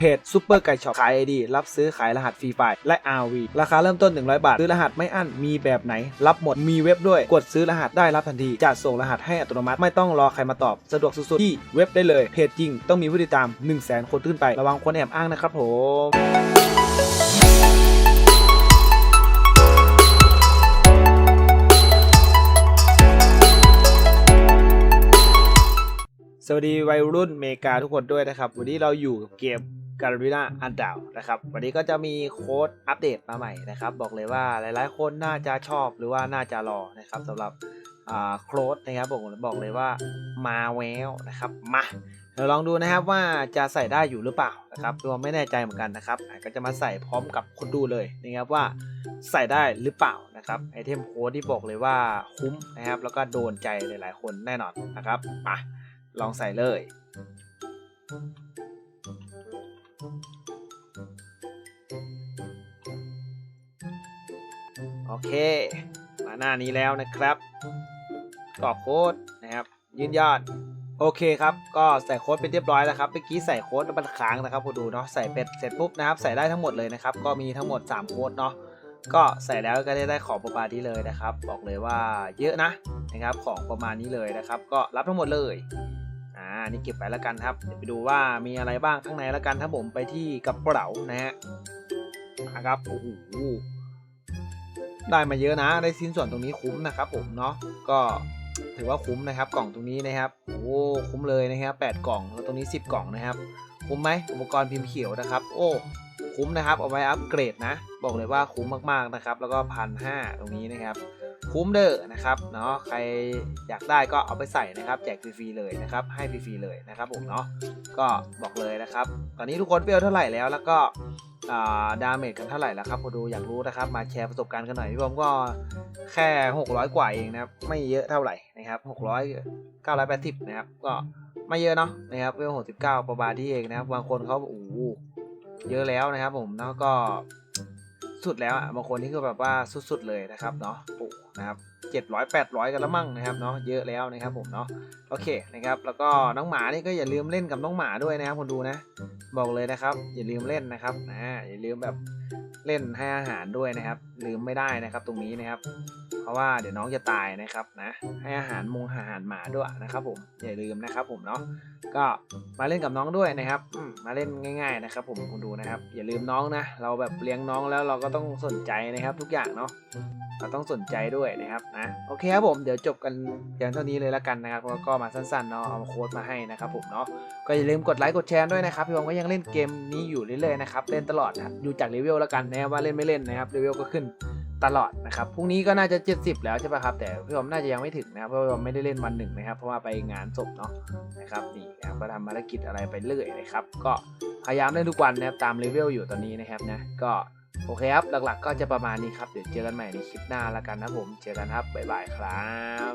เพจซูเปอร์ไก่ช็อปขายไอดีรับซื้อขายรหัสฟรีไฟล์และ RV ราคาเริ่มต้น 100 บาท ซื้อรหัสไม่อั้นมีแบบไหน รับหมดมีเว็บด้วย กดซื้อรหัสได้รับทันทีจะส่งรหัสให้อัตโนมัติไม่ต้องรอใครมาตอบ สะดวกสุดๆ ที่เว็บได้เลย เพจจริงต้องมีผู้ติดตาม 1 0 0 0 0แคนขึ้นไประวังคนแอบอ้างนะครับผมสวัสดีวัยรุ่นเมกาทุกคนด้วยนะครับ วันนี้เราอยู่กับเกม การีน่าอันดาวนะครับวันนี้ก็จะมีโค้ดอัปเดตมาใหม่นะครับ บอกเลยว่าหลายๆ คนน่าจะชอบหรือว่าน่าจะรอนะครับสำหรับโค้ดนะครับผมบอกเลยว่ามาแววนะครับมาเดี๋ยวลองดูนะครับว่าจะใส่ได้อยู่หรือเปล่านะครับตัวไม่แน่ใจเหมือนกันนะครับก็จะมาใส่พร้อมกับคนดูเลยนะครับว่าใส่ได้หรือเปล่านะครับไอเทมโค้ดที่บอกเลยว่าคุ้มนะครับ แล้วก็โดนใจหลายๆ คนแน่นอนนะครับมาลองใส่เลย โอเค มาหน้านี้แล้วนะครับกรอกโค้ดนะครับ ยืนยอดโอเคครับ ก็ใส่โค้ดเป็นเรียบร้อยแล้วครับ เมื่อกี้ใส่โค้ดมันค้างนะครับพอดูเนาะ ใส่เป็ดเสร็จปุ๊บนะครับ ใส่ได้ทั้งหมดเลยนะครับ ก็มีทั้งหมด 3 โค้ดเนาะ ก็ใส่แล้วก็ได้ได้ของประมาณนี้เลยนะครับ บอกเลยว่าเยอะนะนะครับ ของประมาณนี้เลยนะครับ ก็รับทั้งหมดเลย อ่า นี่เก็บไปแล้วกันครับ เดี๋ยวไปดูว่ามีอะไรบ้างข้างในแล้วกันถ้าผมไปที่กระเป๋านะฮะนะครับ โอ้โห ได้มาเยอะนะ ได้ชิ้นส่วนตรงนี้คุ้มนะครับผมเนาะก็ถือว่าคุ้มนะครับกล่องตรงนี้นะครับโอ้คุ้มเลยนะครับแปดกล่องแล้วตรงนี้ 10 กล่องนะครับคุ้มไหมอุปกรณ์พิมพ์เขียวนะครับ โอ้คุ้มนะครับเอาไว้อัปเกรดนะ บอกเลยว่าคุ้มมากๆนะครับแล้วก็พันห้าตรงนี้นะครับคุ้มเด้อนะครับเนาะใครอยากได้ก็เอาไปใส่นะครับแจกฟรีๆเลยนะครับให้ฟรีๆเลยนะครับผมเนาะก็บอกเลยนะครับ ตอนนี้ทุกคนเปรี้ยวเท่าไหร่แล้วแล้วก็ ดาเมจกันเท่าไหร่แล้วครับพอดูอยากรู้นะครับ มาแชร์ประสบการณ์กันหน่อยพี่ผมก็แค่ 600 กว่าเองนะครับ ไม่เยอะเท่าไหร่นะครับ 600 980 นะครับ ก็ไม่เยอะเนาะนะครับเวล69 ประมาณที่เองนะครับ บางคนเขาโอ้โหเยอะแล้วนะครับผมแล้วก็ สุดแล้วอะบางคนที่คือแบบว่าสุดๆเลยนะครับเนาะโอ้นะครับเจ็ดร้อยแปดร้อยกันแล้วมั่งนะครับเนาะเยอะแล้วนะครับผมเนาะโอเคนะครับแล้วก็น้องหมานี่ก็อย่าลืมเล่นกับน้องหมาด้วยนะครับคนดูนะ บอกเลยนะครับ อย่าลืมเล่นนะครับอ่าอย่าลืมแบบ เล่นให้อาหารด้วยนะครับ ลืมไม่ได้นะครับตรงนี้นะครับ เพราะว่าเดี๋ยวน้องจะตายนะครับนะ ให้อาหารมงอาหารหมาด้วยนะครับ ผมอย่าลืมนะครับ ผมเนาะก็มาเล่นกับน้องด้วยนะครับมาเล่นง่าย ๆนะครับ ผมคุณดูนะครับ อย่าลืมน้องนะเราแบบเลี้ยงน้องแล้วเราก็ต้องสนใจนะครับ ทุกอย่างเนาะ เราต้องสนใจด้วยนะครับนะโอเคครับผมเดี๋ยวจบกันเพียงเท่านี้เลยละกันนะครับแล้วก็มาสั้นๆเนาะเอาโค้ดมาให้นะครับผมเนาะก็อย่าลืมกดไลค์กดแชร์ด้วยนะครับพี่บอมก็ยังเล่นเกมนี้อยู่เรื่อยๆนะครับเล่นตลอดนะดูจากรีวิวแล้วกันนะว่าเล่นไม่เล่นนะครับรีวิวก็ขึ้นตลอดนะครับพรุ่งนี้ก็น่าจะ 70 แล้วใช่ป่ะครับ แต่พี่บอมน่าจะยังไม่ถึงนะครับเพราะว่าพี่บอมไม่ได้เล่นวันหนึ่งนะครับ เพราะว่าไปงานศพเนาะนะครับนี่นะครับก็ทำภารกิจอะไรไปเรื่อยนะครับ ก็พยายามเล่นทุกวันนะครับตามเลเวลอยู่ตอนนี้นะครับนะก็ โอเคครับ หลักๆ ก็จะประมาณนี้ครับ เดี๋ยวเจอกันใหม่ในคลิปหน้าแล้วกันนะผม เจอกันครับ บ๊ายบายครับ